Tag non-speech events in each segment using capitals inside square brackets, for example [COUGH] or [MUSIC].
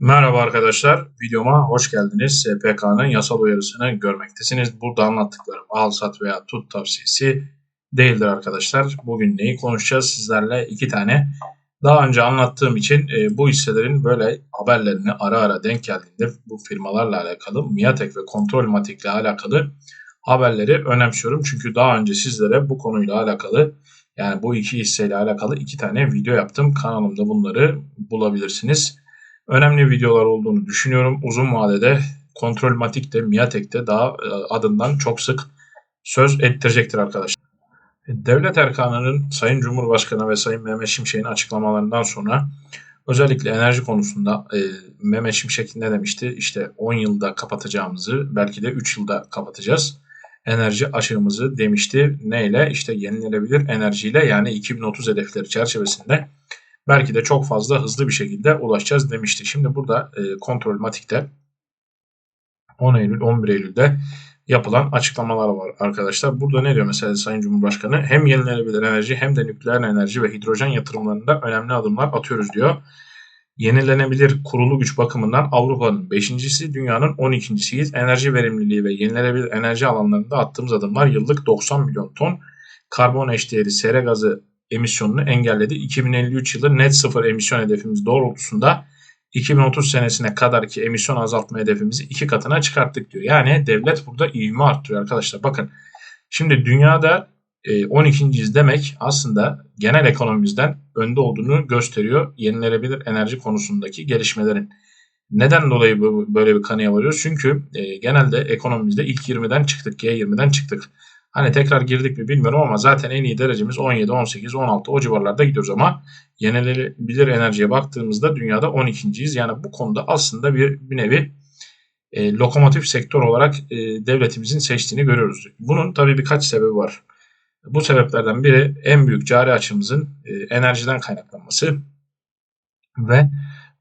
Merhaba arkadaşlar, videoma hoş geldiniz. SPK'nın yasal uyarısını görmektesiniz. Burada anlattıklarım al, sat veya tut tavsiyesi değildir arkadaşlar. Bugün neyi konuşacağız sizlerle? iki tane. Daha önce anlattığım için e, bu hisselerin böyle haberlerini ara ara denk geldiğinde bu firmalarla alakalı, Miatek ve Kontrolmatik ile alakalı haberleri önemsiyorum. Çünkü daha önce sizlere bu konuyla alakalı yani bu iki hisseyle alakalı iki tane video yaptım. Kanalımda bunları bulabilirsiniz önemli videolar olduğunu düşünüyorum. Uzun vadede Kontrolmatik'te, Miatek'te daha e, adından çok sık söz ettirecektir arkadaşlar. Devlet erkanının Sayın Cumhurbaşkanı ve Sayın Mehmet Şimşek'in açıklamalarından sonra özellikle enerji konusunda e, Mehmet Şimşek ne demişti? İşte 10 yılda kapatacağımızı belki de 3 yılda kapatacağız. Enerji açığımızı demişti. Neyle? İşte yenilenebilir enerjiyle yani 2030 hedefleri çerçevesinde belki de çok fazla hızlı bir şekilde ulaşacağız demişti. Şimdi burada e, kontrol matikte 10 Eylül 11 Eylül'de yapılan açıklamalar var arkadaşlar. Burada ne diyor mesela Sayın Cumhurbaşkanı? Hem yenilenebilir enerji hem de nükleer enerji ve hidrojen yatırımlarında önemli adımlar atıyoruz diyor. Yenilenebilir kurulu güç bakımından Avrupa'nın 5.si, dünyanın 12.siyiz. Enerji verimliliği ve yenilenebilir enerji alanlarında attığımız adımlar yıllık 90 milyon ton karbon eşdeğeri sera gazı emisyonunu engelledi. 2053 yılı net sıfır emisyon hedefimiz doğrultusunda 2030 senesine kadar ki emisyon azaltma hedefimizi iki katına çıkarttık diyor. Yani devlet burada ivme arttırıyor arkadaşlar. Bakın şimdi dünyada 12. E, demek aslında genel ekonomimizden önde olduğunu gösteriyor yenilenebilir enerji konusundaki gelişmelerin. Neden dolayı böyle bir kanıya varıyoruz? Çünkü e, genelde ekonomimizde ilk 20'den çıktık, G20'den çıktık. Hani tekrar girdik mi bilmiyorum ama zaten en iyi derecemiz 17, 18, 16 o civarlarda gidiyoruz ama yenilenebilir enerjiye baktığımızda dünyada 12.yiz. Yani bu konuda aslında bir, bir nevi e, lokomotif sektör olarak e, devletimizin seçtiğini görüyoruz. Bunun tabii birkaç sebebi var. Bu sebeplerden biri en büyük cari açımızın e, enerjiden kaynaklanması ve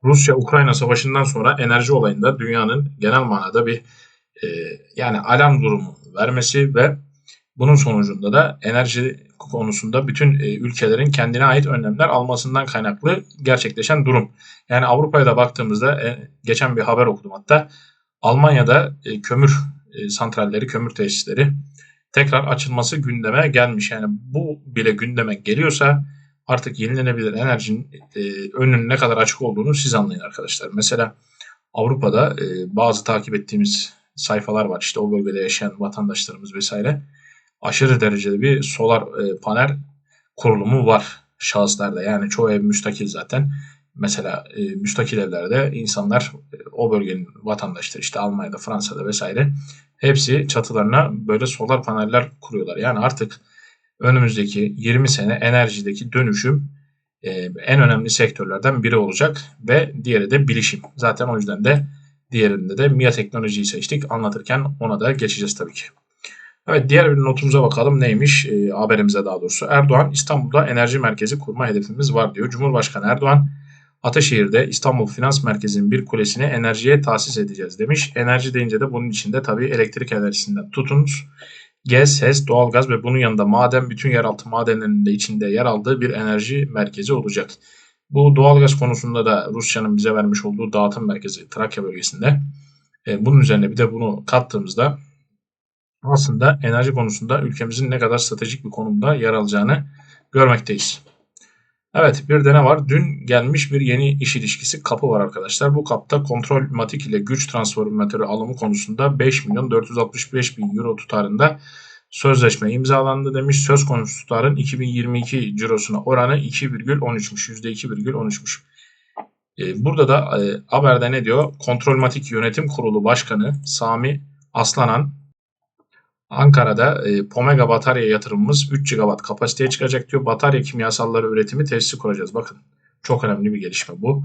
Rusya-Ukrayna savaşından sonra enerji olayında dünyanın genel manada bir e, yani alarm durumu vermesi ve bunun sonucunda da enerji konusunda bütün e, ülkelerin kendine ait önlemler almasından kaynaklı gerçekleşen durum. Yani Avrupa'ya da baktığımızda e, geçen bir haber okudum hatta Almanya'da e, kömür santralleri, kömür tesisleri tekrar açılması gündeme gelmiş. Yani bu bile gündeme geliyorsa artık yenilenebilir enerjinin önünün ne kadar açık olduğunu siz anlayın arkadaşlar. Mesela Avrupa'da bazı takip ettiğimiz sayfalar var. İşte o bölgede yaşayan vatandaşlarımız vesaire aşırı derecede bir solar e, panel kurulumu var şahıslarda. Yani çoğu ev müstakil zaten. Mesela e, müstakil evlerde insanlar e, o bölgenin vatandaşları işte Almanya'da, Fransa'da vesaire hepsi çatılarına böyle solar paneller kuruyorlar. Yani artık önümüzdeki 20 sene enerjideki dönüşüm e, en önemli sektörlerden biri olacak ve diğeri de bilişim. Zaten o yüzden de diğerinde de MIA teknolojiyi seçtik. Anlatırken ona da geçeceğiz tabii ki. Evet diğer bir notumuza bakalım neymiş e, haberimize daha doğrusu. Erdoğan İstanbul'da enerji merkezi kurma hedefimiz var diyor. Cumhurbaşkanı Erdoğan Ataşehir'de İstanbul Finans Merkezi'nin bir kulesini enerjiye tahsis edeceğiz demiş. Enerji deyince de bunun içinde tabii elektrik enerjisinden tutunuz. Gaz, HES, doğalgaz ve bunun yanında maden bütün yeraltı madenlerinin de içinde yer aldığı bir enerji merkezi olacak. Bu doğalgaz konusunda da Rusya'nın bize vermiş olduğu dağıtım merkezi Trakya bölgesinde. E, bunun üzerine bir de bunu kattığımızda aslında enerji konusunda ülkemizin ne kadar stratejik bir konumda yer alacağını görmekteyiz. Evet bir de ne var? Dün gelmiş bir yeni iş ilişkisi kapı var arkadaşlar. Bu kapta kontrol matik ile güç transformatörü alımı konusunda 5 milyon 465 bin euro tutarında sözleşme imzalandı demiş. Söz konusu tutarın 2022 cirosuna oranı 2,13'müş. %2,13'müş. Ee, burada da e, haberde ne diyor? Kontrolmatik Yönetim Kurulu Başkanı Sami Aslanan Ankara'da e, Pomega batarya yatırımımız 3 GW kapasiteye çıkacak diyor. Batarya kimyasalları üretimi tesisi kuracağız. Bakın çok önemli bir gelişme bu.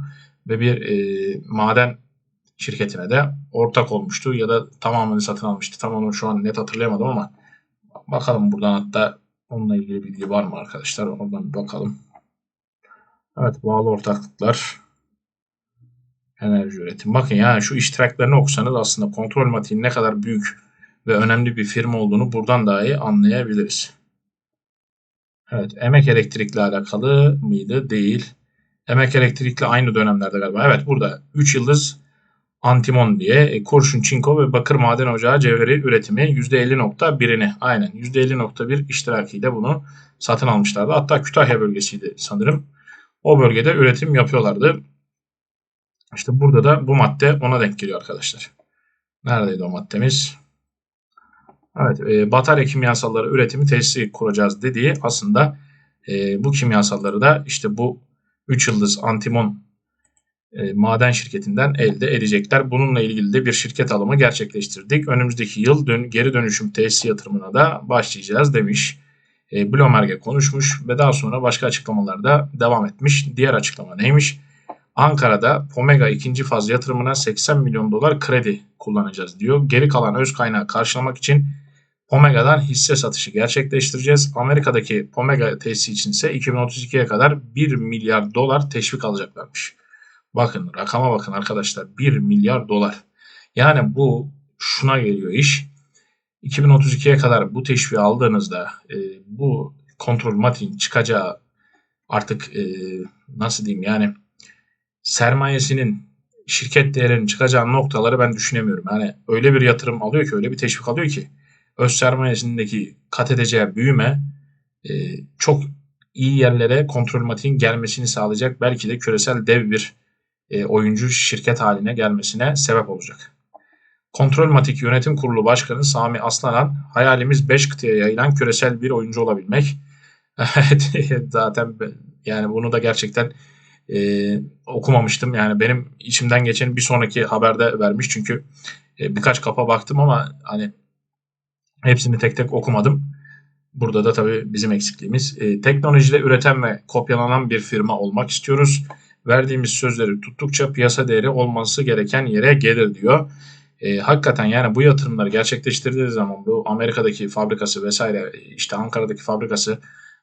Ve bir e, maden şirketine de ortak olmuştu ya da tamamını satın almıştı. Tam onu şu an net hatırlayamadım ama bakalım buradan hatta onunla ilgili bilgi var mı arkadaşlar? Oradan bir bakalım. Evet bağlı ortaklıklar enerji üretim. Bakın yani şu iştiraklarını okusanız aslında kontrol matiğin ne kadar büyük ve önemli bir firma olduğunu buradan dahi anlayabiliriz. Evet, emek elektrikle alakalı mıydı? Değil. Emek Elektrik'le aynı dönemlerde galiba. Evet burada 3 yıldız antimon diye e, kurşun, çinko ve bakır maden ocağı cevheri üretimi %50.1'ini aynen %50.1 iştirakiyle bunu satın almışlardı. Hatta Kütahya bölgesiydi sanırım. O bölgede üretim yapıyorlardı. İşte burada da bu madde ona denk geliyor arkadaşlar. Neredeydi o maddemiz? Evet, e, batarya kimyasalları üretimi tesisi kuracağız dediği aslında e, bu kimyasalları da işte bu 3 yıldız antimon e, maden şirketinden elde edecekler. Bununla ilgili de bir şirket alımı gerçekleştirdik. Önümüzdeki yıl dön geri dönüşüm tesisi yatırımına da başlayacağız demiş. E, Bloomberg'e konuşmuş ve daha sonra başka açıklamalarda devam etmiş. Diğer açıklama neymiş? Ankara'da Pomega ikinci faz yatırımına 80 milyon dolar kredi kullanacağız diyor. Geri kalan öz kaynağı karşılamak için Pomega'dan hisse satışı gerçekleştireceğiz. Amerika'daki Pomega tesisi için ise 2032'ye kadar 1 milyar dolar teşvik alacaklarmış. Bakın rakama bakın arkadaşlar 1 milyar dolar. Yani bu şuna geliyor iş. 2032'ye kadar bu teşviği aldığınızda e, bu kontrol matin çıkacağı artık e, nasıl diyeyim yani sermayesinin şirket değerinin çıkacağı noktaları ben düşünemiyorum. Yani öyle bir yatırım alıyor ki öyle bir teşvik alıyor ki öz sermayesindeki kat edeceği büyüme e, çok iyi yerlere kontrol matiğin gelmesini sağlayacak. Belki de küresel dev bir e, oyuncu şirket haline gelmesine sebep olacak. Kontrol Matik Yönetim Kurulu Başkanı Sami Aslanan hayalimiz 5 kıtaya yayılan küresel bir oyuncu olabilmek. [LAUGHS] Zaten yani bunu da gerçekten e, okumamıştım. Yani benim içimden geçen bir sonraki haberde vermiş çünkü e, birkaç kapa baktım ama hani hepsini tek tek okumadım. Burada da tabii bizim eksikliğimiz. E, teknolojide üreten ve kopyalanan bir firma olmak istiyoruz verdiğimiz sözleri tuttukça piyasa değeri olması gereken yere gelir diyor. E, hakikaten yani bu yatırımları gerçekleştirdiği zaman bu Amerika'daki fabrikası vesaire işte Ankara'daki fabrikası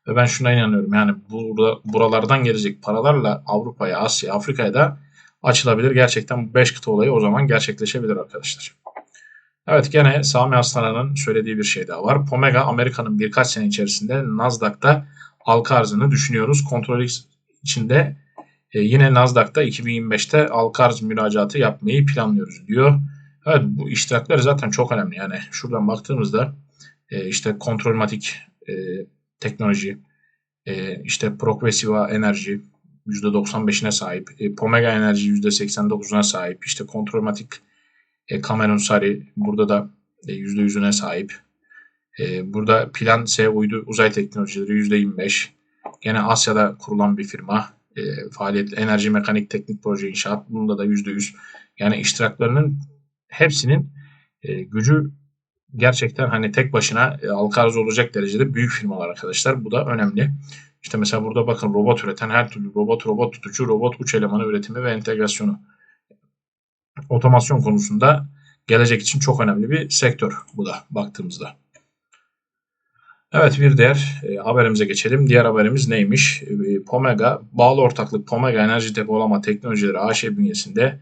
ve ben şuna inanıyorum yani burada, buralardan gelecek paralarla Avrupa'ya, Asya, Afrika'ya da açılabilir. Gerçekten bu 5 kıta olayı o zaman gerçekleşebilir arkadaşlar. Evet gene Sami Aslan'ın söylediği bir şey daha var. Pomega Amerika'nın birkaç sene içerisinde Nasdaq'ta halka arzını düşünüyoruz. Kontrol içinde e, yine Nasdaq'ta 2025'te Alkarz müracaatı yapmayı planlıyoruz diyor. Evet bu iştiraklar zaten çok önemli. Yani şuradan baktığımızda e, işte kontrolmatik e, teknoloji, e, işte Progressiva enerji %95'ine sahip, e, Pomega enerji %89'una sahip, işte kontrolmatik e, Cameron Sari burada da e, %100'üne sahip. E, burada Plan S uydu uzay teknolojileri %25. Gene Asya'da kurulan bir firma e, faaliyet, enerji mekanik teknik proje inşaat bunda da %100 yani iştiraklarının hepsinin e, gücü gerçekten hani tek başına e, halka arz olacak derecede büyük firmalar arkadaşlar. Bu da önemli. İşte mesela burada bakın robot üreten her türlü robot, robot tutucu, robot uç elemanı üretimi ve entegrasyonu. Otomasyon konusunda gelecek için çok önemli bir sektör bu da baktığımızda. Evet bir diğer e, haberimize geçelim. Diğer haberimiz neymiş? E, Pomega, bağlı ortaklık Pomega Enerji Depolama Teknolojileri AŞ bünyesinde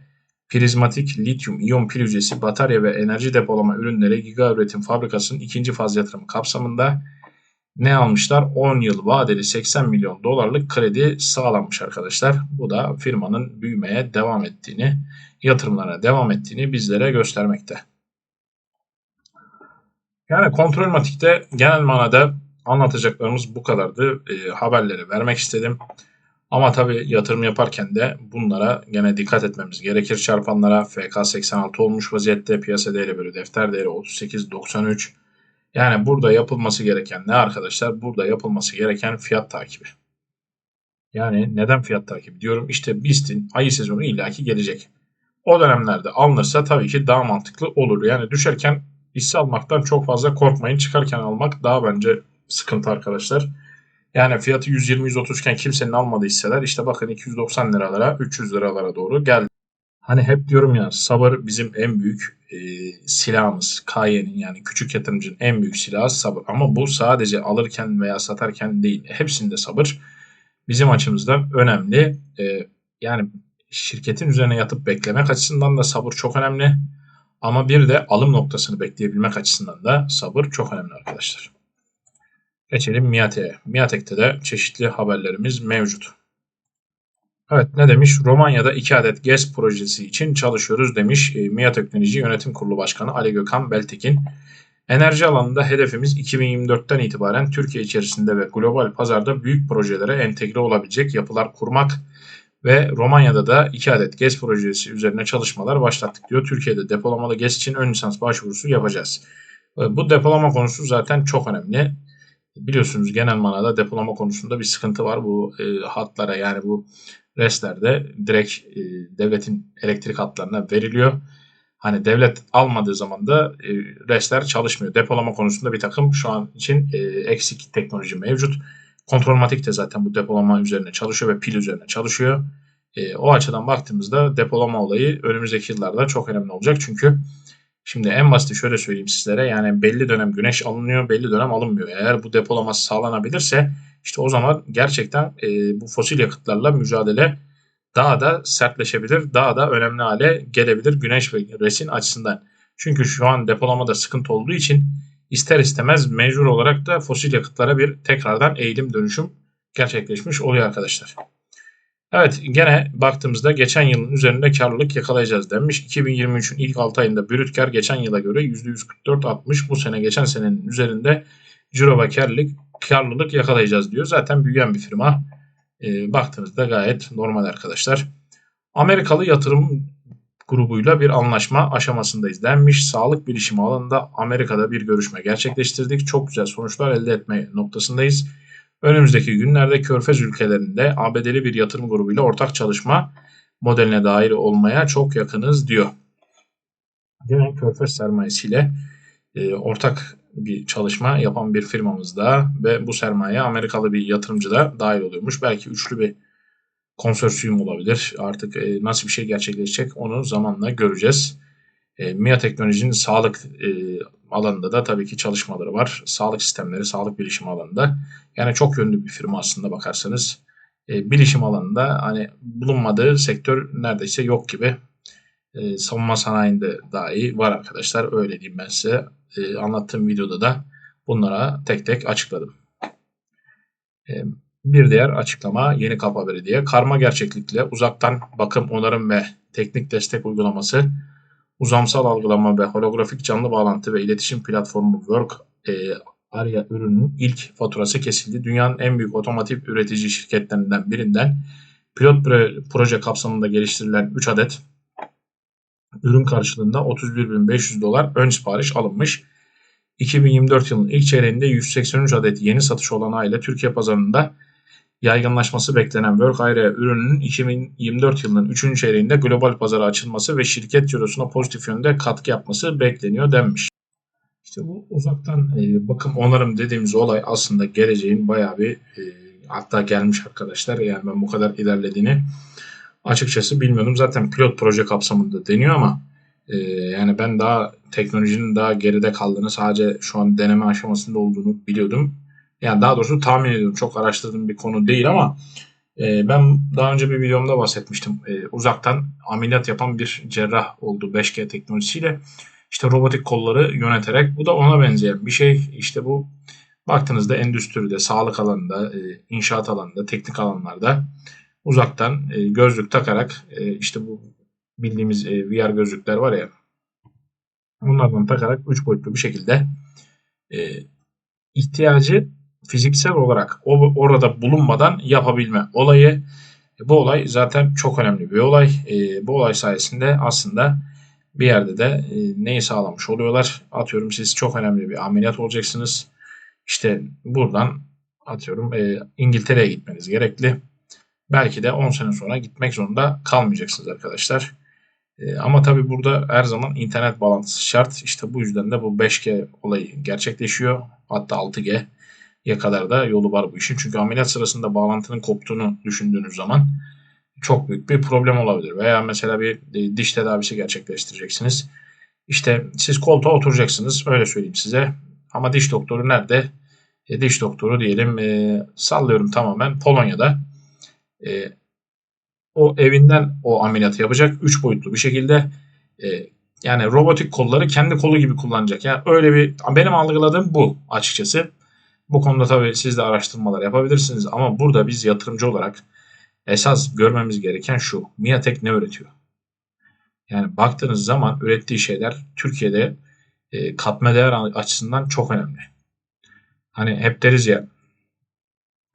prizmatik lityum iyon pil hücresi batarya ve enerji depolama ürünleri giga üretim fabrikasının ikinci faz yatırımı kapsamında ne almışlar? 10 yıl vadeli 80 milyon dolarlık kredi sağlanmış arkadaşlar. Bu da firmanın büyümeye devam ettiğini, yatırımlara devam ettiğini bizlere göstermekte. Yani kontrol matikte genel manada anlatacaklarımız bu kadardı. E, haberleri vermek istedim. Ama tabi yatırım yaparken de bunlara gene dikkat etmemiz gerekir. Çarpanlara FK 86 olmuş vaziyette piyasa değeri bölü defter değeri 38.93. Yani burada yapılması gereken ne arkadaşlar? Burada yapılması gereken fiyat takibi. Yani neden fiyat takibi diyorum? İşte BIST'in ayı sezonu illaki gelecek. O dönemlerde alınırsa tabii ki daha mantıklı olur. Yani düşerken hisse almaktan çok fazla korkmayın. Çıkarken almak daha bence sıkıntı arkadaşlar. Yani fiyatı 120-130 iken kimsenin almadığı hisseler işte bakın 290 liralara 300 liralara doğru geldi. Hani hep diyorum ya sabır bizim en büyük e, silahımız. Kaye'nin yani küçük yatırımcının en büyük silahı sabır. Ama bu sadece alırken veya satarken değil. Hepsinde sabır bizim açımızdan önemli. E, yani şirketin üzerine yatıp beklemek açısından da sabır çok önemli. Ama bir de alım noktasını bekleyebilmek açısından da sabır çok önemli arkadaşlar. Geçelim Miatek'e. Miatek'te de çeşitli haberlerimiz mevcut. Evet ne demiş? Romanya'da 2 adet GES projesi için çalışıyoruz demiş e, MİA Teknoloji Yönetim Kurulu Başkanı Ali Gökhan Beltekin. Enerji alanında hedefimiz 2024'ten itibaren Türkiye içerisinde ve global pazarda büyük projelere entegre olabilecek yapılar kurmak ve Romanya'da da 2 adet GES projesi üzerine çalışmalar başlattık diyor. Türkiye'de depolamalı GES için ön lisans başvurusu yapacağız. E, bu depolama konusu zaten çok önemli. Biliyorsunuz genel manada depolama konusunda bir sıkıntı var. Bu e, hatlara yani bu restlerde direkt e, devletin elektrik hatlarına veriliyor. Hani devlet almadığı zaman da e, restler çalışmıyor. Depolama konusunda bir takım şu an için e, eksik teknoloji mevcut. Kontrolmatik de zaten bu depolama üzerine çalışıyor ve pil üzerine çalışıyor. E, o açıdan baktığımızda depolama olayı önümüzdeki yıllarda çok önemli olacak. Çünkü şimdi en basit şöyle söyleyeyim sizlere yani belli dönem güneş alınıyor belli dönem alınmıyor. Eğer bu depolama sağlanabilirse işte o zaman gerçekten e, bu fosil yakıtlarla mücadele daha da sertleşebilir, daha da önemli hale gelebilir güneş ve resin açısından. Çünkü şu an depolamada sıkıntı olduğu için ister istemez mecbur olarak da fosil yakıtlara bir tekrardan eğilim dönüşüm gerçekleşmiş oluyor arkadaşlar. Evet gene baktığımızda geçen yılın üzerinde karlılık yakalayacağız denmiş. 2023'ün ilk 6 ayında brüt kar geçen yıla göre %144 artmış. Bu sene geçen senenin üzerinde ciro ve karlılık, karlılık yakalayacağız diyor. Zaten büyüyen bir firma. E, baktığınızda gayet normal arkadaşlar. Amerikalı yatırım grubuyla bir anlaşma aşamasındayız denmiş. Sağlık bilişimi alanında Amerika'da bir görüşme gerçekleştirdik. Çok güzel sonuçlar elde etme noktasındayız. Önümüzdeki günlerde Körfez ülkelerinde ABD'li bir yatırım grubuyla ortak çalışma modeline dahil olmaya çok yakınız diyor. Gene Körfez sermayesiyle e, ortak bir çalışma yapan bir firmamızda ve bu sermaye Amerikalı bir yatırımcı da dahil oluyormuş. Belki üçlü bir konsorsiyum olabilir. Artık e, nasıl bir şey gerçekleşecek onu zamanla göreceğiz. E, MIA Teknoloji'nin sağlık e, alanında da tabii ki çalışmaları var. Sağlık sistemleri, sağlık bilişim alanında. Yani çok yönlü bir firma aslında bakarsanız. E, bilişim alanında hani bulunmadığı sektör neredeyse yok gibi. E, savunma sanayinde dahi var arkadaşlar. Öyle diyeyim ben size. E, anlattığım videoda da bunlara tek tek açıkladım. E, bir diğer açıklama Yeni Kapı Belediye. Karma gerçeklikle uzaktan bakım, onarım ve teknik destek uygulaması uzamsal algılama ve holografik canlı bağlantı ve iletişim platformu Work e, Arya ürünün ilk faturası kesildi. Dünyanın en büyük otomotiv üretici şirketlerinden birinden pilot proje kapsamında geliştirilen 3 adet ürün karşılığında 31.500 dolar ön sipariş alınmış. 2024 yılının ilk çeyreğinde 183 adet yeni satış olanağıyla Türkiye pazarında yaygınlaşması beklenen Workarea ürününün 2024 yılının 3. çeyreğinde global pazara açılması ve şirket cirosuna pozitif yönde katkı yapması bekleniyor denmiş. İşte bu uzaktan e, bakım onarım dediğimiz olay aslında geleceğin bayağı bir e, hatta gelmiş arkadaşlar yani ben bu kadar ilerlediğini açıkçası bilmiyordum. Zaten pilot proje kapsamında deniyor ama e, yani ben daha teknolojinin daha geride kaldığını sadece şu an deneme aşamasında olduğunu biliyordum. Yani daha doğrusu tahmin ediyorum. Çok araştırdığım bir konu değil ama e, ben daha önce bir videomda bahsetmiştim. E, uzaktan ameliyat yapan bir cerrah oldu 5G teknolojisiyle. İşte robotik kolları yöneterek bu da ona benzeyen bir şey. İşte bu baktığınızda endüstride, sağlık alanında, e, inşaat alanında, teknik alanlarda uzaktan e, gözlük takarak e, işte bu bildiğimiz e, VR gözlükler var ya bunlardan takarak 3 boyutlu bir şekilde e, ihtiyacı fiziksel olarak orada bulunmadan yapabilme olayı. Bu olay zaten çok önemli bir olay. E, bu olay sayesinde aslında bir yerde de e, neyi sağlamış oluyorlar? Atıyorum siz çok önemli bir ameliyat olacaksınız. İşte buradan atıyorum e, İngiltere'ye gitmeniz gerekli. Belki de 10 sene sonra gitmek zorunda kalmayacaksınız arkadaşlar. E, ama tabii burada her zaman internet bağlantısı şart. İşte bu yüzden de bu 5G olayı gerçekleşiyor. Hatta 6G ya kadar da yolu var bu işin. Çünkü ameliyat sırasında bağlantının koptuğunu düşündüğünüz zaman çok büyük bir problem olabilir. Veya mesela bir e, diş tedavisi gerçekleştireceksiniz. İşte siz koltuğa oturacaksınız öyle söyleyeyim size. Ama diş doktoru nerede? E, diş doktoru diyelim e, sallıyorum tamamen Polonya'da. E, o evinden o ameliyatı yapacak. Üç boyutlu bir şekilde e, yani robotik kolları kendi kolu gibi kullanacak. Yani öyle bir benim algıladığım bu açıkçası. Bu konuda tabii siz de araştırmalar yapabilirsiniz ama burada biz yatırımcı olarak esas görmemiz gereken şu. Miatek ne üretiyor? Yani baktığınız zaman ürettiği şeyler Türkiye'de e, katma değer açısından çok önemli. Hani hep deriz ya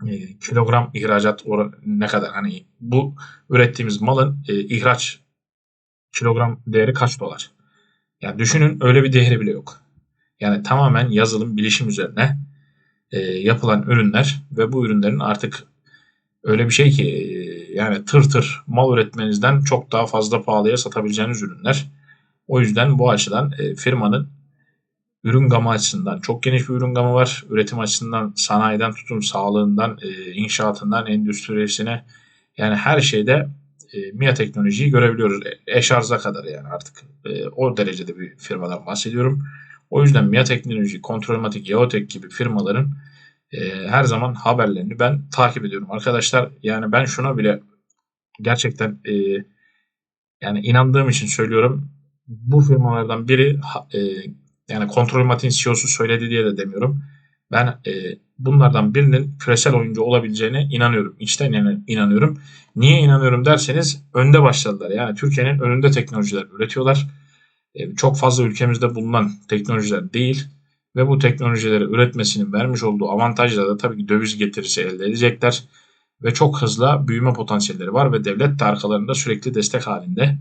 e, kilogram ihracat ne kadar hani bu ürettiğimiz malın e, ihraç kilogram değeri kaç dolar? Yani düşünün öyle bir değeri bile yok. Yani tamamen yazılım, bilişim üzerine e, yapılan ürünler ve bu ürünlerin artık öyle bir şey ki e, yani tır tır mal üretmenizden çok daha fazla pahalıya satabileceğiniz ürünler. O yüzden bu açıdan e, firmanın ürün gamı açısından çok geniş bir ürün gamı var. Üretim açısından sanayiden tutun sağlığından, e, inşaatından, endüstrisine yani her şeyde e, MIA teknolojiyi görebiliyoruz. E, eşarza kadar yani artık e, o derecede bir firmadan bahsediyorum. O yüzden MIA teknoloji, Kontrolmatik, Yeotek gibi firmaların e, her zaman haberlerini ben takip ediyorum. Arkadaşlar yani ben şuna bile gerçekten e, yani inandığım için söylüyorum. Bu firmalardan biri e, yani Kontrolmatik'in CEO'su söyledi diye de demiyorum. Ben e, bunlardan birinin küresel oyuncu olabileceğine inanıyorum. İçten inanıyorum. Niye inanıyorum derseniz önde başladılar. Yani Türkiye'nin önünde teknolojiler üretiyorlar. E, çok fazla ülkemizde bulunan teknolojiler değil. Ve bu teknolojileri üretmesinin vermiş olduğu avantajla da tabii ki döviz getirisi elde edecekler. Ve çok hızlı büyüme potansiyelleri var ve devlet de arkalarında sürekli destek halinde.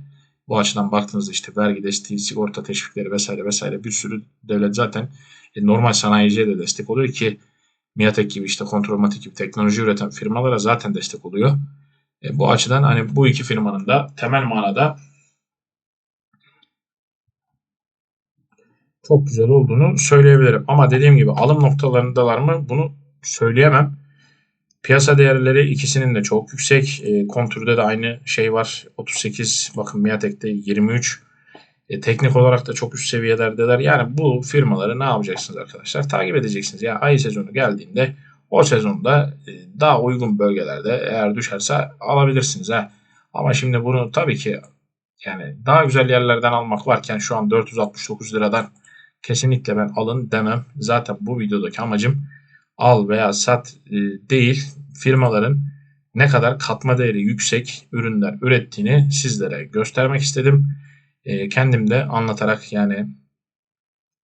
Bu açıdan baktığınızda işte vergi desteği, sigorta teşvikleri vesaire vesaire bir sürü devlet zaten e, normal sanayiciye de destek oluyor ki Miatek gibi işte Kontrolmatik gibi teknoloji üreten firmalara zaten destek oluyor. E, bu açıdan hani bu iki firmanın da temel manada çok güzel olduğunu söyleyebilirim. Ama dediğim gibi alım noktalarındalar mı bunu söyleyemem. Piyasa değerleri ikisinin de çok yüksek. E, kontürde de aynı şey var. 38 bakın Miatek'te 23. E, teknik olarak da çok üst seviyelerdeler. Yani bu firmaları ne yapacaksınız arkadaşlar? Takip edeceksiniz. Yani ay sezonu geldiğinde o sezonda e, daha uygun bölgelerde eğer düşerse alabilirsiniz. Ha. Ama şimdi bunu tabii ki yani daha güzel yerlerden almak varken şu an 469 liradan kesinlikle ben alın demem. Zaten bu videodaki amacım al veya sat e, değil firmaların ne kadar katma değeri yüksek ürünler ürettiğini sizlere göstermek istedim. E, kendim de anlatarak yani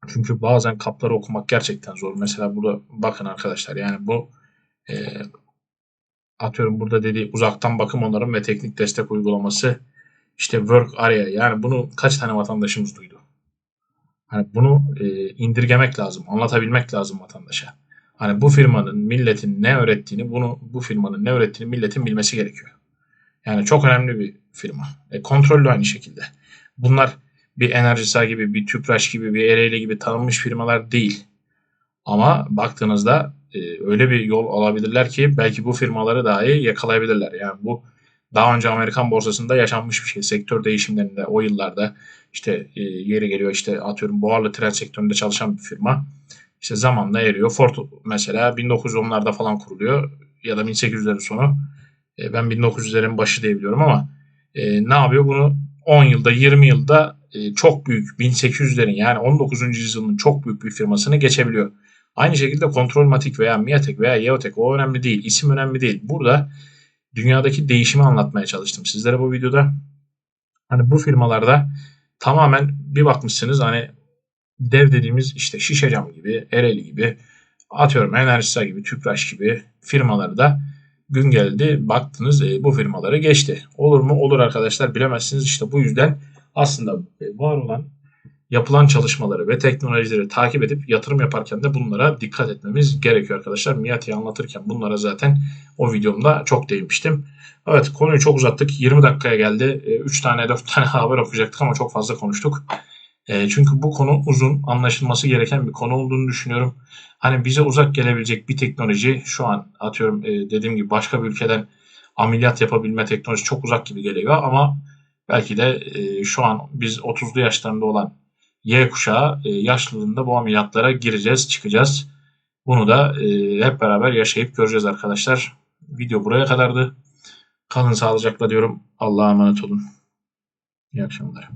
çünkü bazen kapları okumak gerçekten zor. Mesela burada bakın arkadaşlar yani bu e, atıyorum burada dediği uzaktan bakım onarım ve teknik destek uygulaması işte work area yani bunu kaç tane vatandaşımız duydu? Hani bunu e, indirgemek lazım, anlatabilmek lazım vatandaşa. Hani bu firmanın milletin ne öğrettiğini, bunu bu firmanın ne öğrettiğini milletin bilmesi gerekiyor. Yani çok önemli bir firma. E, kontrollü aynı şekilde. Bunlar bir Enerjisa gibi, bir Tüpraş gibi, bir Ereğli gibi tanınmış firmalar değil. Ama baktığınızda e, öyle bir yol alabilirler ki belki bu firmaları dahi yakalayabilirler. Yani bu daha önce Amerikan borsasında yaşanmış bir şey. Sektör değişimlerinde o yıllarda işte e, yeri geliyor işte atıyorum buharlı tren sektöründe çalışan bir firma işte zamanla eriyor. Ford mesela 1910'larda falan kuruluyor ya da 1800'lerin sonu. E, ben 1900'lerin başı diyebiliyorum ama e, ne yapıyor? Bunu 10 yılda 20 yılda e, çok büyük 1800'lerin yani 19. yüzyılın çok büyük bir firmasını geçebiliyor. Aynı şekilde Kontrolmatik veya Miatek veya Yeotek o önemli değil. İsim önemli değil. Burada dünyadaki değişimi anlatmaya çalıştım sizlere bu videoda. Hani bu firmalarda tamamen bir bakmışsınız hani dev dediğimiz işte Şişecam gibi, Ereli gibi, atıyorum Enerjisa gibi, Tüpraş gibi firmaları da gün geldi baktınız e, bu firmaları geçti. Olur mu? Olur arkadaşlar bilemezsiniz. İşte bu yüzden aslında var olan yapılan çalışmaları ve teknolojileri takip edip yatırım yaparken de bunlara dikkat etmemiz gerekiyor arkadaşlar. Miyati'yi anlatırken bunlara zaten o videomda çok değinmiştim. Evet konuyu çok uzattık. 20 dakikaya geldi. 3 e, tane 4 [LAUGHS] tane haber okuyacaktık ama çok fazla konuştuk. E, çünkü bu konu uzun, anlaşılması gereken bir konu olduğunu düşünüyorum. Hani bize uzak gelebilecek bir teknoloji şu an atıyorum e, dediğim gibi başka bir ülkeden ameliyat yapabilme teknolojisi çok uzak gibi geliyor ama belki de şu an biz 30'lu yaşlarında olan Y kuşağı e, yaşlılığında bu ameliyatlara gireceğiz, çıkacağız. Bunu da e, hep beraber yaşayıp göreceğiz arkadaşlar. Video buraya kadardı. Kalın sağlıcakla diyorum. Allah'a emanet olun. İyi akşamlar.